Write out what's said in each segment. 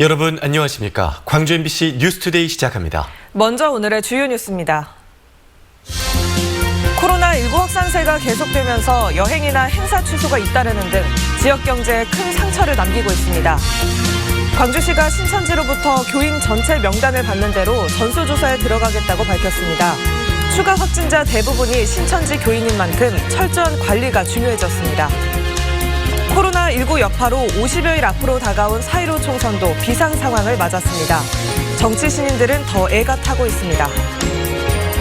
여러분 안녕하십니까? 광주 MBC 뉴스투데이 시작합니다. 먼저 오늘의 주요 뉴스입니다. 코로나19 확산세가 계속되면서 여행이나 행사 취소가 잇따르는 등 지역 경제에 큰 상처를 남기고 있습니다. 광주시가 신천지로부터 교인 전체 명단을 받는 대로 전수조사에 들어가겠다고 밝혔습니다. 추가 확진자 대부분이 신천지 교인인 만큼 철저한 관리가 중요해졌습니다. 코로나19 여파로 50여일 앞으로 다가온 4.15 총선도 비상 상황을 맞았습니다. 정치 신인들은 더 애가 타고 있습니다.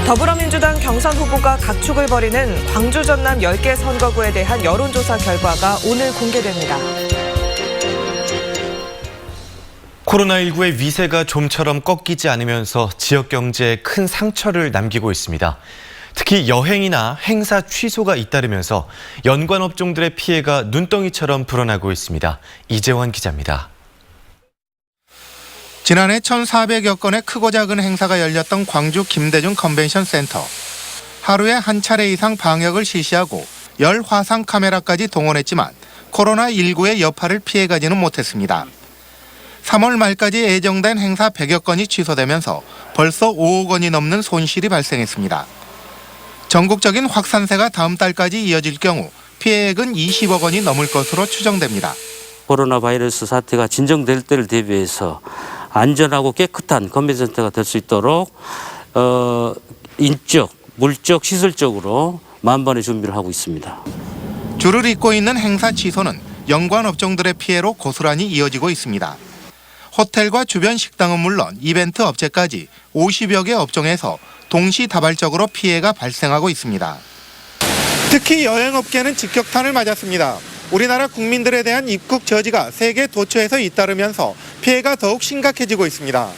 더불어민주당 경선 후보가 각축을 벌이는 광주 전남 10개 선거구에 대한 여론조사 결과가 오늘 공개됩니다. 코로나19의 위세가 좀처럼 꺾이지 않으면서 지역 경제에 큰 상처를 남기고 있습니다. 특히 여행이나 행사 취소가 잇따르면서 연관 업종들의 피해가 눈덩이처럼 불어나고 있습니다. 이재원 기자입니다. 지난해 1,400여 건의 크고 작은 행사가 열렸던 광주 김대중 컨벤션 센터. 하루에 한 차례 이상 방역을 실시하고 열 화상 카메라까지 동원했지만 코로나19의 여파를 피해가지는 못했습니다. 3월 말까지 예정된 행사 100여 건이 취소되면서 벌써 5억 원이 넘는 손실이 발생했습니다. 전국적인 확산세가 다음 달까지 이어질 경우 피해액은 20억 원이 넘을 것으로 추정됩니다. 코로나 바이러스 사태가 진정될 때를 대비해서 안전하고 깨끗한 컨벤션센터가 될 수 있도록 어, 인적, 물적, 시설적으로 만반의 준비를 하고 있습니다. 줄을 잇고 있는 행사 취소는 연관 업종들의 피해로 고스란히 이어지고 있습니다. 호텔과 주변 식당은 물론 이벤트 업체까지 50여 개 업종에서 동시다발적으로 피해가 발생하고 있습니다. 특히 여행업계는 직격탄을 맞았습니다. 우리나라 국민들에 대한 입국 저지가 세계 도처에서 잇따르면서 피해가 더욱 심각해지고 있습니다.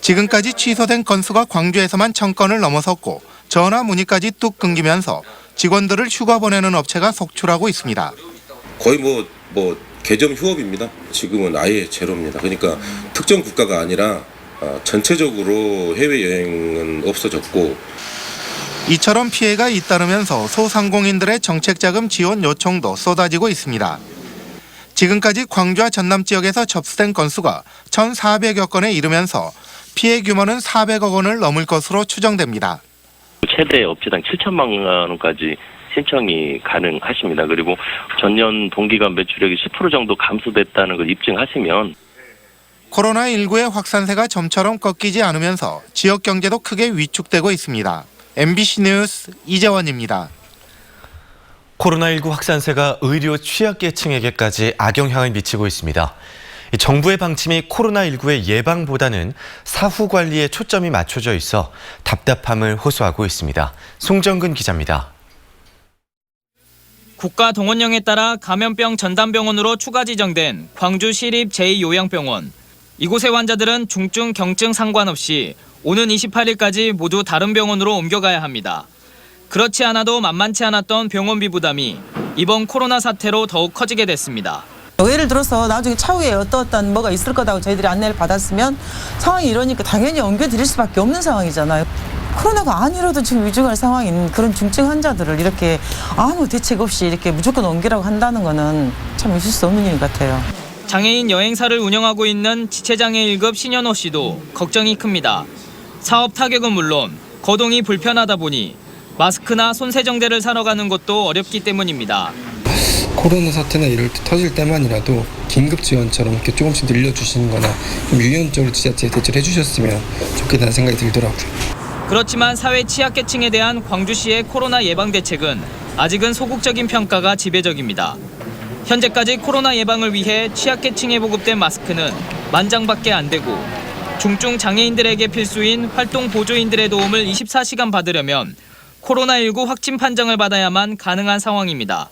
지금까지 취소된 건수가 광주에서만 천 건을 넘어섰고 전화 문의까지 뚝 끊기면서 직원들을 휴가 보내는 업체가 속출하고 있습니다. 거의 뭐, 뭐, 개점 휴업입니다. 지금은 아예 제로입니다. 그러니까 특정 국가가 아니라 아, 전체적으로 해외여행은 없어졌고 이처럼 피해가 잇따르면서 소상공인들의 정책자금 지원 요청도 쏟아지고 있습니다. 지금까지 광주와 전남 지역에서 접수된 건수가 1,400여 건에 이르면서 피해 규모는 400억 원을 넘을 것으로 추정됩니다. 최대 업체당 7천만 원까지 신청이 가능하십니다. 그리고 전년 동기간 매출액이 10% 정도 감소됐다는 걸 입증하시면 코로나19의 확산세가 점처럼 꺾이지 않으면서 지역 경제도 크게 위축되고 있습니다. MBC 뉴스 이재원입니다. 코로나19 확산세가 의료 취약계층에게까지 악영향을 미치고 있습니다. 이 정부의 방침이 코로나19의 예방보다는 사후 관리에 초점이 맞춰져 있어 답답함을 호소하고 있습니다. 송정근 기자입니다. 국가 동원령에 따라 감염병 전담병원으로 추가 지정된 광주 시립 제2요양병원. 이곳의 환자들은 중증 경증 상관없이 오는 28일까지 모두 다른 병원으로 옮겨가야 합니다. 그렇지 않아도 만만치 않았던 병원비 부담이 이번 코로나 사태로 더욱 커지게 됐습니다. 예를 들어서 나중에 차후에 어떠어떤 뭐가 있을 거다고 저희들이 안내를 받았으면 상황이 이러니까 당연히 옮겨드릴 수밖에 없는 상황이잖아요. 코로나가 아니라도 지금 위중할 상황인 그런 중증 환자들을 이렇게 아무 대책 없이 이렇게 무조건 옮기라고 한다는 거는 참 있을 수 없는 일 같아요. 장애인 여행사를 운영하고 있는 지체장애 1급 신현호 씨도 걱정이 큽니다. 사업 타격은 물론 거동이 불편하다 보니 마스크나 손세정제를 사러 가는 것도 어렵기 때문입니다. 코로나 사태나 이럴 때 터질 때만이라도 긴급 지원처럼 이렇게 조금씩 늘려주시는 거나 좀 유연적으로 지자체에 대처를 해주셨으면 좋겠다는 생각이 들더라고요. 그렇지만 사회 취약계층에 대한 광주시의 코로나 예방 대책은 아직은 소극적인 평가가 지배적입니다. 현재까지 코로나 예방을 위해 취약계층에 보급된 마스크는 만 장밖에 안 되고 중증 장애인들에게 필수인 활동 보조인들의 도움을 24시간 받으려면 코로나19 확진 판정을 받아야만 가능한 상황입니다.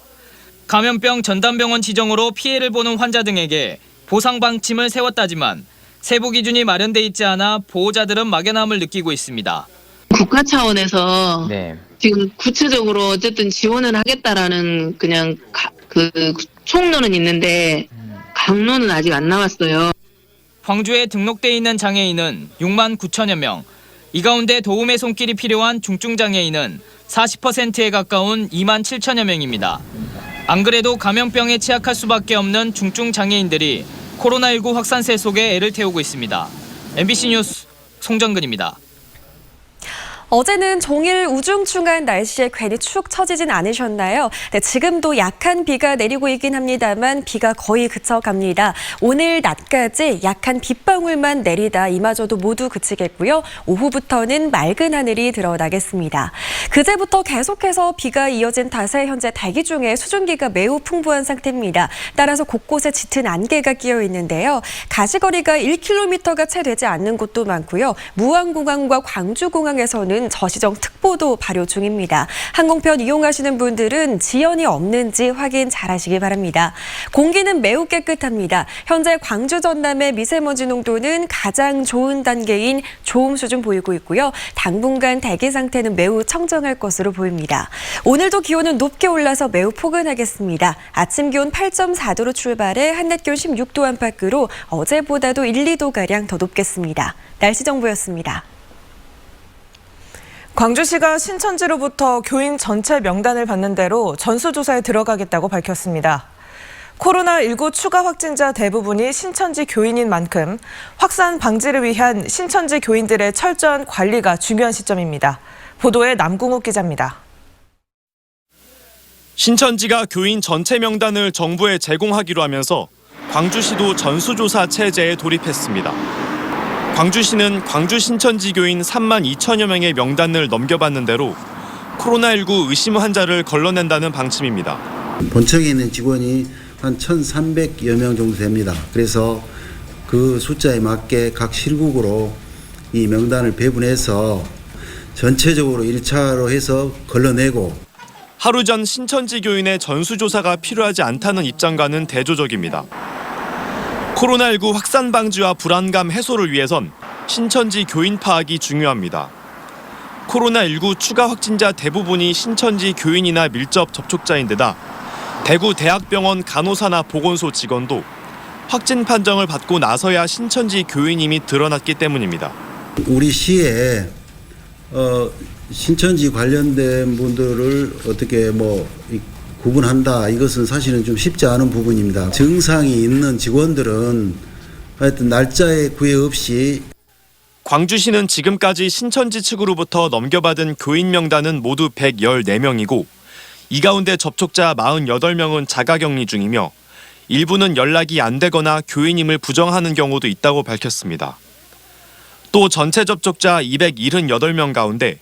감염병 전담병원 지정으로 피해를 보는 환자 등에게 보상 방침을 세웠다지만 세부 기준이 마련돼 있지 않아 보호자들은 막연함을 느끼고 있습니다. 국가 차원에서 지금 구체적으로 어쨌든 지원을 하겠다라는 그냥 가- 그 총론은 있는데 강론은 아직 안 나왔어요. 광주에 등록돼 있는 장애인은 6만 9천여 명. 이 가운데 도움의 손길이 필요한 중증 장애인은 40%에 가까운 2만 7천여 명입니다. 안 그래도 감염병에 취약할 수밖에 없는 중증 장애인들이 코로나19 확산세 속에 애를 태우고 있습니다. MBC 뉴스 송정근입니다. 어제는 종일 우중충한 날씨에 괜히 축 처지진 않으셨나요? 네, 지금도 약한 비가 내리고 있긴 합니다만 비가 거의 그쳐갑니다. 오늘 낮까지 약한 빗방울만 내리다 이마저도 모두 그치겠고요. 오후부터는 맑은 하늘이 드러나겠습니다. 그제부터 계속해서 비가 이어진 탓에 현재 대기 중에 수증기가 매우 풍부한 상태입니다. 따라서 곳곳에 짙은 안개가 끼어 있는데요. 가시거리가 1km가 채 되지 않는 곳도 많고요. 무안공항과 광주공항에서는 저시정 특보도 발효 중입니다. 항공편 이용하시는 분들은 지연이 없는지 확인 잘 하시기 바랍니다. 공기는 매우 깨끗합니다. 현재 광주 전남의 미세먼지 농도는 가장 좋은 단계인 좋음 수준 보이고 있고요. 당분간 대기 상태는 매우 청정할 것으로 보입니다. 오늘도 기온은 높게 올라서 매우 포근하겠습니다. 아침 기온 8.4도로 출발해 한낮 기온 16도 안팎으로 어제보다도 1, 2도가량 더 높겠습니다. 날씨 정보였습니다. 광주시가 신천지로부터 교인 전체 명단을 받는 대로 전수조사에 들어가겠다고 밝혔습니다. 코로나19 추가 확진자 대부분이 신천지 교인인 만큼 확산 방지를 위한 신천지 교인들의 철저한 관리가 중요한 시점입니다. 보도에 남궁욱 기자입니다. 신천지가 교인 전체 명단을 정부에 제공하기로 하면서 광주시도 전수조사 체제에 돌입했습니다. 광주시는 광주 신천지 교인 3만 2천여 명의 명단을 넘겨받는 대로 코로나19 의심 환자를 걸러낸다는 방침입니다. 본청에 있는 직원이 한 1,300여 명 정도 됩니다. 그래서 그 숫자에 맞게 각 실국으로 이 명단을 배분해서 전체적으로 1차로 해서 걸러내고 하루 전 신천지 교인의 전수조사가 필요하지 않다는 입장과는 대조적입니다. 코로나19 확산 방지와 불안감 해소를 위해선 신천지 교인 파악이 중요합니다. 코로나19 추가 확진자 대부분이 신천지 교인이나 밀접 접촉자인데다 대구 대학병원 간호사나 보건소 직원도 확진 판정을 받고 나서야 신천지 교인임이 드러났기 때문입니다. 우리 시에 어, 신천지 관련된 분들을 어떻게 뭐 이- 구분한다 이것은 사실은 좀 쉽지 않은 부분입니다. 증상이 있는 직원들은 하여튼 날짜에 구애 없이 광주시는 지금까지 신천지 측으로부터 넘겨받은 교인 명단은 모두 114명이고 이 가운데 접촉자 48명은 자가격리 중이며 일부는 연락이 안 되거나 교인임을 부정하는 경우도 있다고 밝혔습니다. 또 전체 접촉자 278명 가운데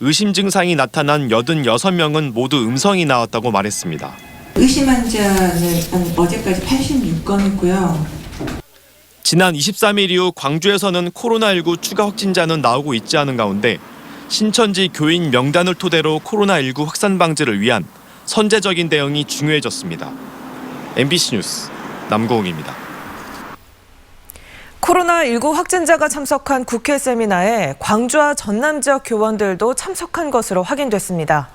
의심 증상이 나타난 86명은 모두 음성이 나왔다고 말했습니다. 의심 환자는 어제까지 86건이고요. 지난 23일 이후 광주에서는 코로나19 추가 확진자는 나오고 있지 않은 가운데 신천지 교인 명단을 토대로 코로나19 확산 방지를 위한 선제적인 대응이 중요해졌습니다. MBC 뉴스 남고웅입니다. 코로나19 확진자가 참석한 국회 세미나에 광주와 전남 지역 교원들도 참석한 것으로 확인됐습니다.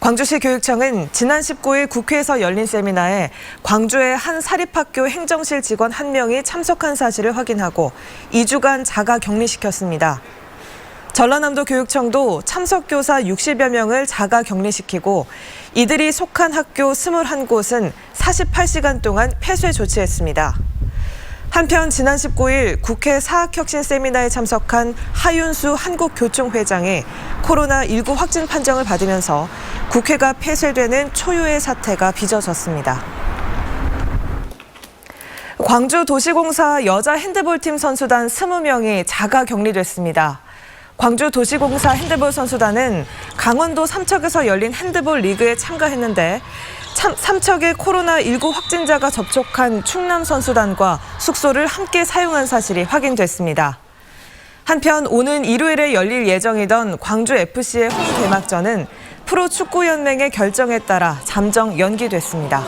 광주시 교육청은 지난 19일 국회에서 열린 세미나에 광주의 한 사립학교 행정실 직원 한 명이 참석한 사실을 확인하고 2주간 자가 격리시켰습니다. 전라남도 교육청도 참석 교사 60여 명을 자가 격리시키고 이들이 속한 학교 21곳은 48시간 동안 폐쇄 조치했습니다. 한편 지난 19일 국회 사학혁신 세미나에 참석한 하윤수 한국교총회장이 코로나19 확진 판정을 받으면서 국회가 폐쇄되는 초유의 사태가 빚어졌습니다. 광주 도시공사 여자 핸드볼팀 선수단 20명이 자가 격리됐습니다. 광주 도시공사 핸드볼 선수단은 강원도 삼척에서 열린 핸드볼 리그에 참가했는데 참, 삼척의 코로나19 확진자가 접촉한 충남 선수단과 숙소를 함께 사용한 사실이 확인됐습니다. 한편 오는 일요일에 열릴 예정이던 광주 FC의 홈 개막전은 프로축구연맹의 결정에 따라 잠정 연기됐습니다.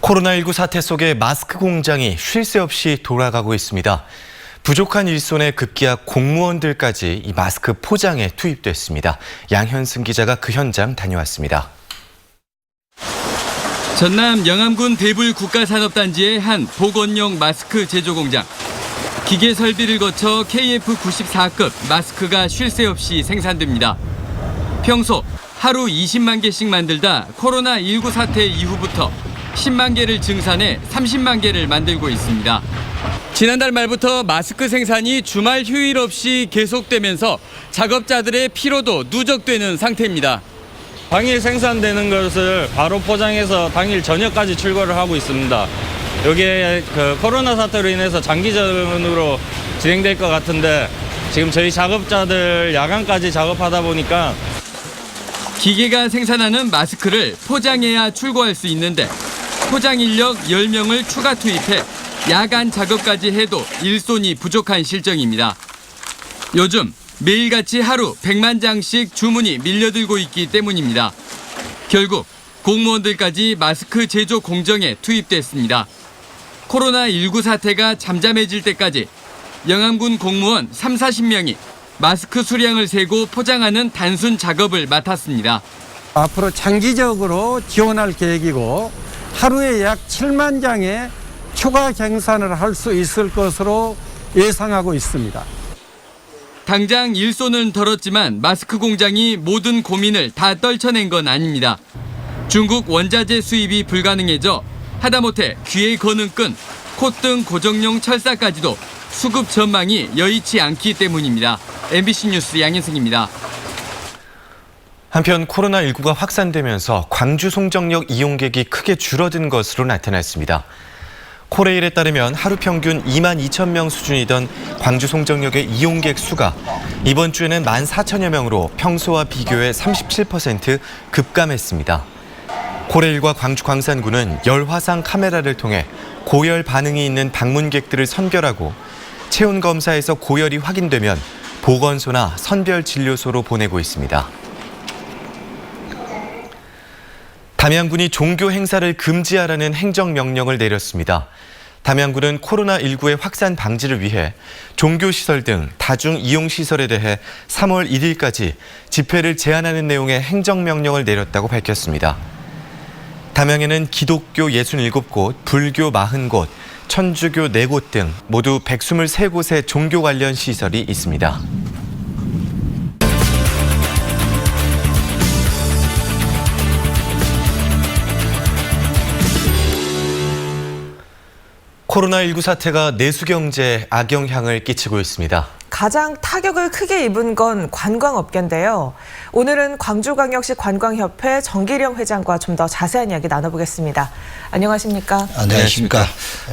코로나19 사태 속에 마스크 공장이 쉴 새 없이 돌아가고 있습니다. 부족한 일손에 급기야 공무원들까지 이 마스크 포장에 투입됐습니다. 양현승 기자가 그 현장 다녀왔습니다. 전남 영암군 대불 국가산업단지의 한 보건용 마스크 제조 공장. 기계 설비를 거쳐 KF94급 마스크가 쉴 새 없이 생산됩니다. 평소 하루 20만 개씩 만들다 코로나19 사태 이후부터 10만 개를 증산해 30만 개를 만들고 있습니다. 지난달 말부터 마스크 생산이 주말 휴일 없이 계속되면서 작업자들의 피로도 누적되는 상태입니다. 당일 생산되는 것을 바로 포장해서 당일 저녁까지 출고를 하고 있습니다. 이게 그 코로나 사태로 인해서 장기전으로 진행될 것 같은데 지금 저희 작업자들 야간까지 작업하다 보니까 기계가 생산하는 마스크를 포장해야 출고할 수 있는데 포장 인력 10명을 추가 투입해 야간 작업까지 해도 일손이 부족한 실정입니다. 요즘 매일같이 하루 100만 장씩 주문이 밀려들고 있기 때문입니다. 결국 공무원들까지 마스크 제조 공정에 투입됐습니다. 코로나19 사태가 잠잠해질 때까지 영암군 공무원 3, 40명이 마스크 수량을 세고 포장하는 단순 작업을 맡았습니다. 앞으로 장기적으로 지원할 계획이고 하루에 약 7만 장의 추가 생산을 할 수 있을 것으로 예상하고 있습니다. 당장 일손은 덜었지만 마스크 공장이 모든 고민을 다 떨쳐낸 건 아닙니다. 중국 원자재 수입이 불가능해져 하다못해 귀에 거는 끈, 콧등 고정용 철사까지도 수급 전망이 여의치 않기 때문입니다. MBC 뉴스 양현승입니다. 한편 코로나19가 확산되면서 광주 송정역 이용객이 크게 줄어든 것으로 나타났습니다. 코레일에 따르면 하루 평균 2만 2천 명 수준이던 광주 송정역의 이용객 수가 이번 주에는 1만 4천여 명으로 평소와 비교해 37% 급감했습니다. 코레일과 광주 광산구는 열화상 카메라를 통해 고열 반응이 있는 방문객들을 선별하고 체온 검사에서 고열이 확인되면 보건소나 선별 진료소로 보내고 있습니다. 담양군이 종교 행사를 금지하라는 행정명령을 내렸습니다. 담양군은 코로나19의 확산 방지를 위해 종교시설 등 다중 이용시설에 대해 3월 1일까지 집회를 제한하는 내용의 행정명령을 내렸다고 밝혔습니다. 담양에는 기독교 67곳, 불교 40곳, 천주교 4곳 등 모두 123곳의 종교 관련 시설이 있습니다. 코로나19 사태가 내수 경제에 악영향을 끼치고 있습니다. 가장 타격을 크게 입은 건 관광업계인데요. 오늘은 광주광역시 관광협회 정기령 회장과 좀 더 자세한 이야기 나눠보겠습니다. 안녕하십니까? 안녕하십니까.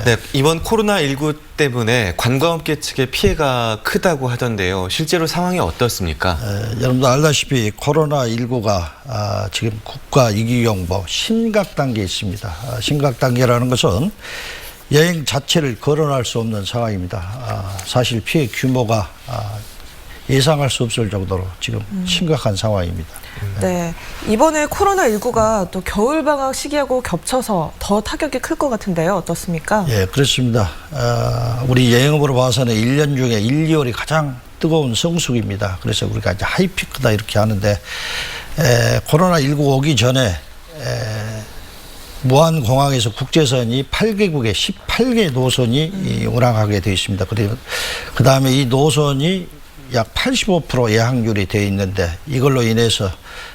네, 이번 코로나19 때문에 관광업계 측의 피해가 크다고 하던데요. 실제로 상황이 어떻습니까? 여러분도 알다시피 코로나19가 아, 지금 국가 위기경보 심각 단계에 있습니다. 아, 심각 단계라는 것은 여행 자체를 거론할 수 없는 상황입니다. 아, 사실 피해 규모가 아, 예상할 수 없을 정도로 지금 심각한 상황입니다. 네. 이번에 코로나19가 또 겨울방학 시기하고 겹쳐서 더 타격이 클 것 같은데요. 어떻습니까? 예, 그렇습니다. 아, 우리 여행업으로 봐서는 1년 중에 1, 2월이 가장 뜨거운 성수기입니다. 그래서 우리가 이제 하이피크다 이렇게 하는데 에, 코로나19 오기 전에 에, 무안공항에서 국제선이 8개국의 18개 노선이 이 운항하게 되어 있습니다. 그리고 그 다음에 이 노선이 약 85% 예항률이 되어 있는데 이걸로 인해서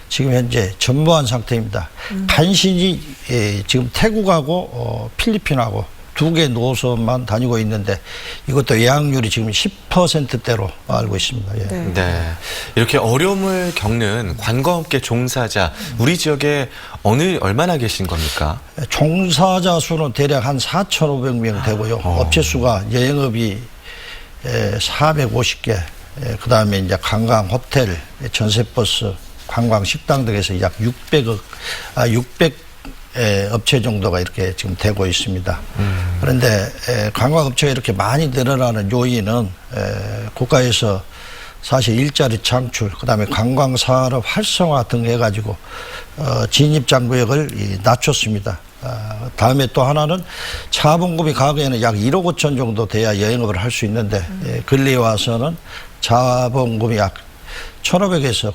지금 현재 전무한 상태입니다. 간신히 예, 지금 태국하고 어, 필리핀하고 두 개 노선만 다니고 있는데 이것도 예항률이 지금 10%대로 알고 있습니다. 예. 네. 이렇게 어려움을 겪는 관광업계 종사자 우리 지역에 어느 얼마나 계신 겁니까? 종사자 수는 대략 한 4,500명 되고요. 업체 수가 여행업이 450개, 그 다음에 이제 관광, 호텔, 전세 버스, 관광, 식당 등에서 약 600억, 아, 600 에, 업체 정도가 이렇게 지금 되고 있습니다. 그런데 에, 관광업체가 이렇게 많이 늘어나는 요인은 에, 국가에서 사실 일자리 창출, 그다음에 관광 산업 활성화 등 해가지고 어, 진입 장벽을 이, 낮췄습니다. 아, 다음에 또 하나는 자본금이 가격에는 약 1억 5천 정도 돼야 여행업을 할 수 있는데 예, 근래에 와서는 자본금이 약 1,500에서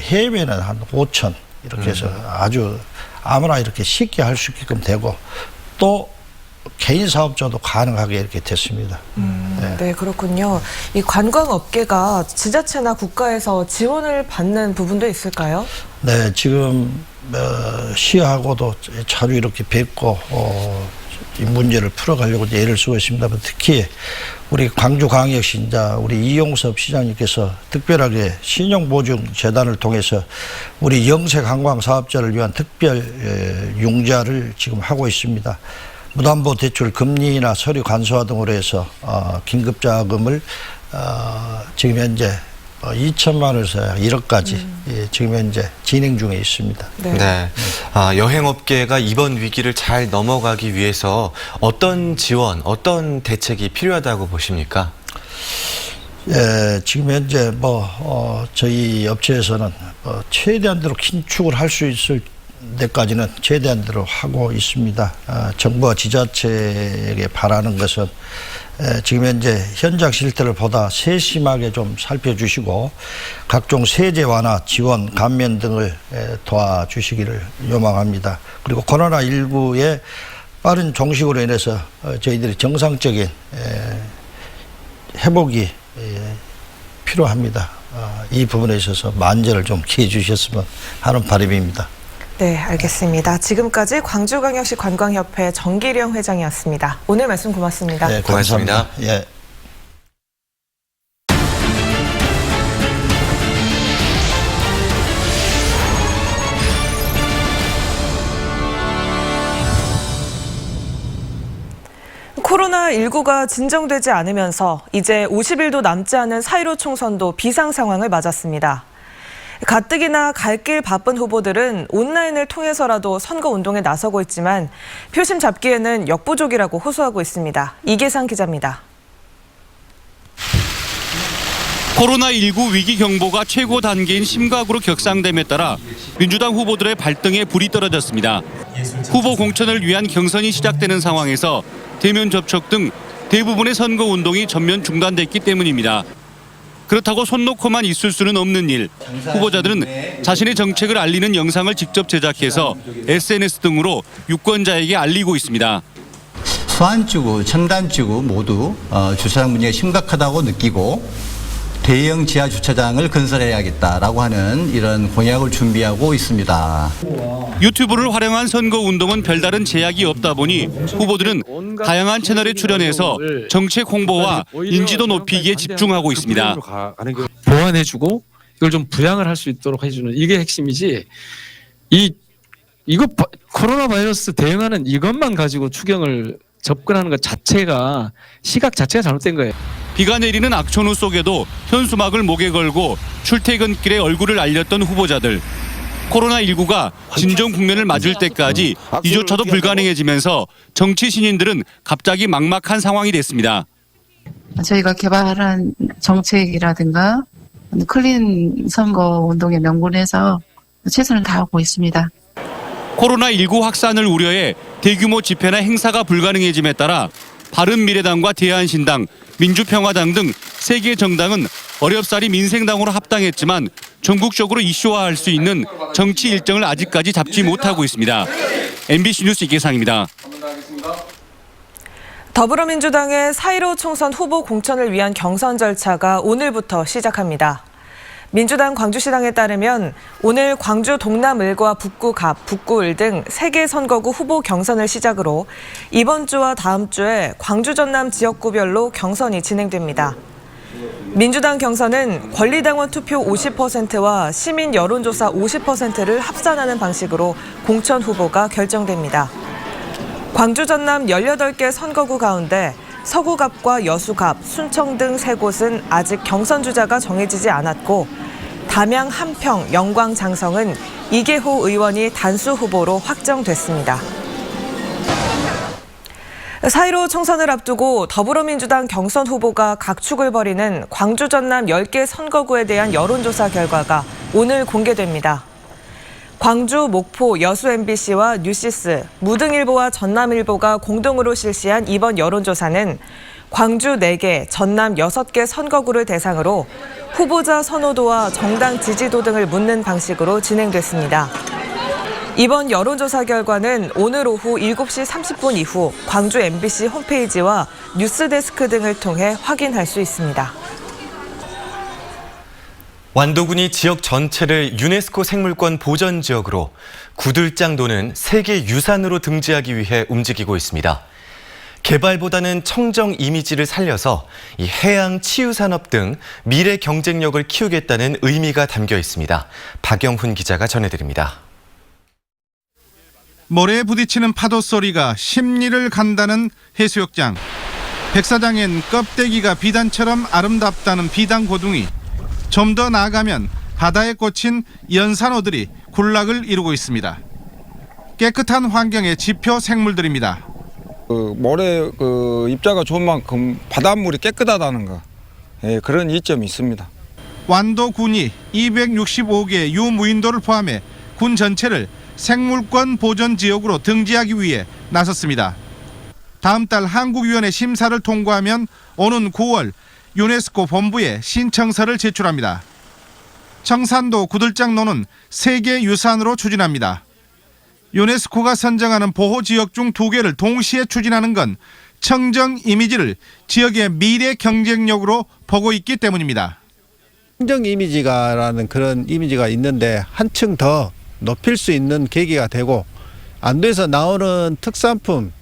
해외는 한 5천 이렇게 해서 아주 아무나 이렇게 쉽게 할 수 있게끔 되고 또 개인 사업자도 가능하게 이렇게 됐습니다. 음, 네, 그렇군요. 이 관광업계가 지자체나 국가에서 지원을 받는 부분도 있을까요? 네, 지금 어, 시하고도 자주 이렇게 뵙고 어, 이 문제를 풀어가려고 애를 쓰고 있습니다만 특히 우리 광주광역시 이제 우리 이용섭 시장님께서 특별하게 신용보증재단을 통해서 우리 영세관광 사업자를 위한 특별 에, 융자를 지금 하고 있습니다. 무담보 대출 금리나 서류 간소화 등으로 해서 어, 긴급 자금을 어, 지금 현재 어, 2천만 원에서 1억까지 예, 지금 현재 진행 중에 있습니다. 네. 아, 여행업계가 이번 위기를 잘 넘어가기 위해서 어떤 지원, 어떤 대책이 필요하다고 보십니까? 예, 지금 현재 뭐 어, 저희 업체에서는 어, 최대한대로 긴축을 할 수 있을 데까지는 최대한대로 하고 있습니다. 아, 정부와 지자체에게 바라는 것은 에, 지금 현재 현장 실태를 보다 세심하게 좀 살펴주시고 각종 세제 완화, 지원, 감면 등을 에, 도와주시기를 요망합니다. 그리고 코로나 19의 빠른 종식으로 인해서 어, 저희들이 정상적인 에, 회복이 예, 필요합니다. 아, 이 부분에 있어서 만전을 좀 기해 주셨으면 하는 바람입니다. 네, 알겠습니다. 지금까지 광주광역시 관광협회 정기령 회장이었습니다. 오늘 말씀 고맙습니다. 네, 고맙습니다. 예. 코로나19가 진정되지 않으면서 이제 50일도 남지 않은 4.15 총선도 비상 상황을 맞았습니다. 가뜩이나 갈 길 바쁜 후보들은 온라인을 통해서라도 선거 운동에 나서고 있지만 표심 잡기에는 역부족이라고 호소하고 있습니다. 이계상 기자입니다. 코로나19 위기 경보가 최고 단계인 심각으로 격상됨에 따라 민주당 후보들의 발등에 불이 떨어졌습니다. 후보 공천을 위한 경선이 시작되는 상황에서 대면 접촉 등 대부분의 선거 운동이 전면 중단됐기 때문입니다. 그렇다고 손 놓고만 있을 수는 없는 일. 후보자들은 자신의 정책을 알리는 영상을 직접 제작해서 SNS 등으로 유권자에게 알리고 있습니다. 수안주구, 청담주구 모두 어, 주차장 문제가 심각하다고 느끼고 대형 지하 주차장을 건설해야겠다라고 하는 이런 공약을 준비하고 있습니다. 유튜브를 활용한 선거 운동은 별다른 제약이 없다 보니 후보들은 다양한 채널에 출연해서 정책 홍보와 인지도 높이기에 집중하고 있습니다. 보완해주고 이걸 좀 부양을 할 수 있도록 해주는 이게 핵심이지 이 이거 바- 코로나 바이러스 대응하는 이것만 가지고 추경을 접근하는 것 자체가 시각 자체가 잘못된 거예요. 비가 내리는 악천후 속에도 현수막을 목에 걸고 출퇴근길에 얼굴을 알렸던 후보자들. 코로나19가 진정 국면을 맞을 때까지 이조차도 불가능해지면서 정치 신인들은 갑자기 막막한 상황이 됐습니다. 저희가 개발한 정책이라든가 클린 선거 운동에 명분해서 최선을 다하고 있습니다. 코로나19 확산을 우려해 대규모 집회나 행사가 불가능해짐에 따라 바른미래당과 대한신당, 민주평화당 등 세 개 정당은 어렵사리 민생당으로 합당했지만 전국적으로 이슈화할 수 있는 정치 일정을 아직까지 잡지 못하고 있습니다. MBC 뉴스 이계상입니다. 더불어민주당의 4.15 총선 후보 공천을 위한 경선 절차가 오늘부터 시작합니다. 민주당 광주시당에 따르면 오늘 광주 동남을과 북구갑, 북구을 등세개 선거구 후보 경선을 시작으로 이번 주와 다음 주에 광주 전남 지역구별로 경선이 진행됩니다. 민주당 경선은 권리당원 투표 50%와 시민 여론조사 50%를 합산하는 방식으로 공천 후보가 결정됩니다. 광주 전남 18개 선거구 가운데 서구갑과 여수갑, 순청 등 세 곳은 아직 경선 주자가 정해지지 않았고 담양 한평, 영광 장성은 이계호 의원이 단수 후보로 확정됐습니다. 4.15 총선을 앞두고 더불어민주당 경선 후보가 각축을 벌이는 광주 전남 10개 선거구에 대한 여론조사 결과가 오늘 공개됩니다. 광주, 목포, 여수 MBC와 뉴시스, 무등일보와 전남일보가 공동으로 실시한 이번 여론조사는 광주 4개, 전남 6개 선거구를 대상으로 후보자 선호도와 정당 지지도 등을 묻는 방식으로 진행됐습니다. 이번 여론조사 결과는 오늘 오후 7시 30분 이후 광주 MBC 홈페이지와 뉴스데스크 등을 통해 확인할 수 있습니다. 완도군이 지역 전체를 유네스코 생물권 보전 지역으로 구들장도는 세계 유산으로 등재하기 위해 움직이고 있습니다. 개발보다는 청정 이미지를 살려서 이 해양 치유 산업 등 미래 경쟁력을 키우겠다는 의미가 담겨 있습니다. 박영훈 기자가 전해드립니다. 모래에 부딪히는 파도 소리가 심리를 간다는 해수욕장. 백사장엔 껍데기가 비단처럼 아름답다는 비단 고둥이. 좀 더 나아가면 바다에 꽂힌 연산어들이 군락을 이루고 있습니다. 깨끗한 환경의 지표 생물들입니다. 그 모래 그 입자가 좋은 만큼 바닷물이 깨끗하다는 거 예, 그런 이점이 있습니다. 완도군이 265개 유무인도를 포함해 군 전체를 생물권 보전 지역으로 등재하기 위해 나섰습니다. 다음 달 한국위원회 심사를 통과하면 오는 9월 유네스코 본부에 신청서를 제출합니다. 청산도 구들장로는 세계 유산으로 추진합니다. 유네스코가 선정하는 보호 지역 중 두 개를 동시에 추진하는 건 청정 이미지를 지역의 미래 경쟁력으로 보고 있기 때문입니다. 긍정 이미지가라는 그런 이미지가 있는데 한층 더 높일 수 있는 계기가 되고 안도에서 나오는 특산품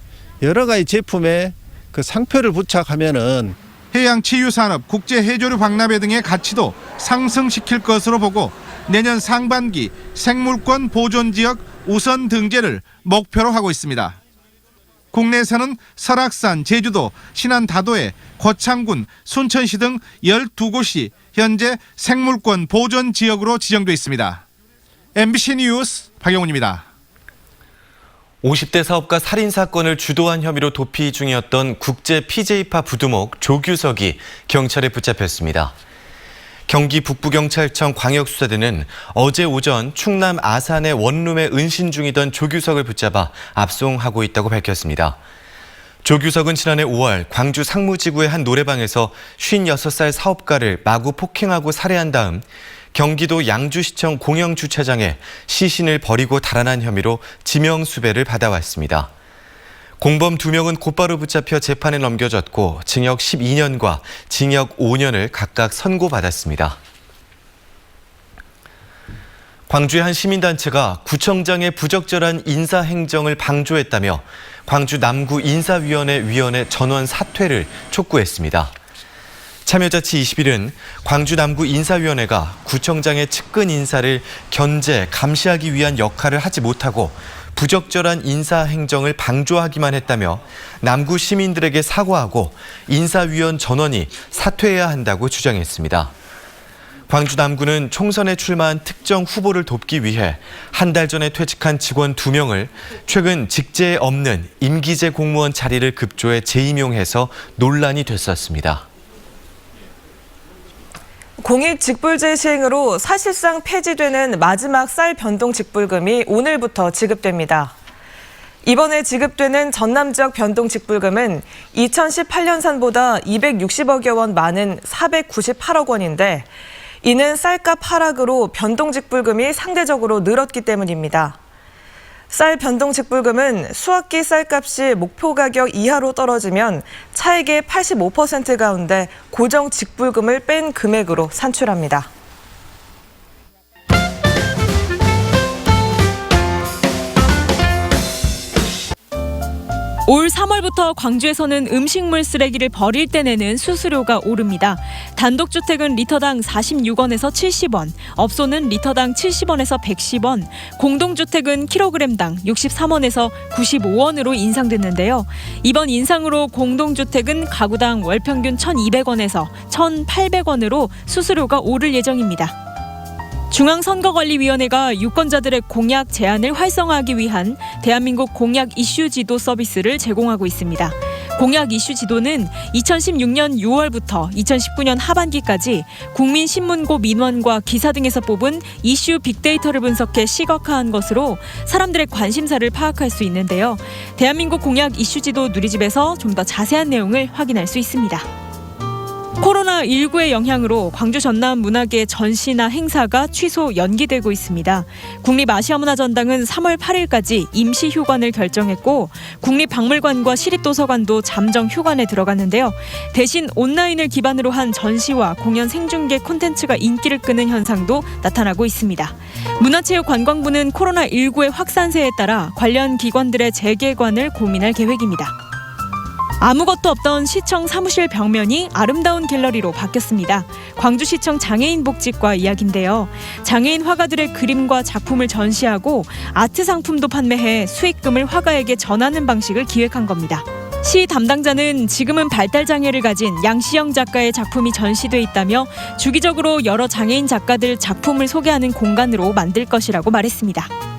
여러 가지 제품에 그 상표를 부착하면은 해양 치유 산업, 국제 해조류 박람회 등의 가치도 상승시킬 것으로 보고 내년 상반기 생물권 보존 지역 우선 등재를 목표로 하고 있습니다. 국내에서는 설악산, 제주도, 신안 다도해, 거창군, 순천시 등 12곳이 현재 생물권 보존 지역으로 지정돼 있습니다. MBC 뉴스 박영훈입니다. 50대 사업가 살인 사건을 주도한 혐의로 도피 중이었던 국제 PJ파 부두목 조규석이 경찰에 붙잡혔습니다. 경기 북부경찰청 광역수사대는 어제 오전 충남 아산의 원룸에 은신 중이던 조규석을 붙잡아 압송하고 있다고 밝혔습니다. 조규석은 지난해 5월 광주 상무지구의 한 노래방에서 56살 사업가를 마구 폭행하고 살해한 다음 경기도 양주시청 공영 주차장에 시신을 버리고 달아난 혐의로 지명 수배를 받아왔습니다. 공범 2명은 곧바로 붙잡혀 재판에 넘겨졌고 징역 12년과 징역 5년을 각각 선고받았습니다. 광주의 한 시민단체가 구청장의 부적절한 인사 행정을 방조했다며 광주 남구 인사위원회 위원회 전원 사퇴를 촉구했습니다. 참여자치 21은 광주 남구 인사위원회가 구청장의 측근 인사를 견제, 감시하기 위한 역할을 하지 못하고 부적절한 인사 행정을 방조하기만 했다며 남구 시민들에게 사과하고 인사위원 전원이 사퇴해야 한다고 주장했습니다. 광주 남구는 총선에 출마한 특정 후보를 돕기 위해 한 달 전에 퇴직한 직원 2명을 최근 직제에 없는 임기제 공무원 자리를 급조해 재임용해서 논란이 됐었습니다. 공익 직불제 시행으로 사실상 폐지되는 마지막 쌀 변동 직불금이 오늘부터 지급됩니다. 이번에 지급되는 전남 지역 변동 직불금은 2018년산보다 260억여 원 많은 498억 원인데 이는 쌀값 하락으로 변동 직불금이 상대적으로 늘었기 때문입니다. 쌀 변동 직불금은 수확기 쌀값이 목표 가격 이하로 떨어지면 차액의 85% 가운데 고정 직불금을 뺀 금액으로 산출합니다. 올 3월부터 광주에서는 음식물 쓰레기를 버릴 때 내는 수수료가 오릅니다. 단독주택은 리터당 46원에서 70원, 업소는 리터당 70원에서 110원, 공동주택은 킬로그램당 63원에서 95원으로 인상됐는데요. 이번 인상으로 공동주택은 가구당 월 평균 1,200원에서 1,800원으로 수수료가 오를 예정입니다. 중앙선거관리위원회가 유권자들의 공약 제안을 활성화하기 위한 대한민국 공약 이슈 지도 서비스를 제공하고 있습니다. 공약 이슈 지도는 2016년 6월부터 2019년 하반기까지 국민신문고 민원과 기사 등에서 뽑은 이슈 빅데이터를 분석해 시각화한 것으로 사람들의 관심사를 파악할 수 있는데요. 대한민국 공약 이슈 지도 누리집에서 좀 더 자세한 내용을 확인할 수 있습니다. 코로나19의 영향으로 광주 전남 문화계 전시나 행사가 취소 연기되고 있습니다. 국립아시아문화전당은 3월 8일까지 임시 휴관을 결정했고 국립박물관과 시립도서관도 잠정 휴관에 들어갔는데요. 대신 온라인을 기반으로 한 전시와 공연 생중계 콘텐츠가 인기를 끄는 현상도 나타나고 있습니다. 문화체육관광부는 코로나19의 확산세에 따라 관련 기관들의 재개관을 고민할 계획입니다. 아무것도 없던 시청 사무실 벽면이 아름다운 갤러리로 바뀌었습니다. 광주시청 장애인 복지과 이야기인데요. 장애인 화가들의 그림과 작품을 전시하고 아트 상품도 판매해 수익금을 화가에게 전하는 방식을 기획한 겁니다. 시 담당자는 지금은 발달 장애를 가진 양시영 작가의 작품이 전시돼 있다며 주기적으로 여러 장애인 작가들 작품을 소개하는 공간으로 만들 것이라고 말했습니다.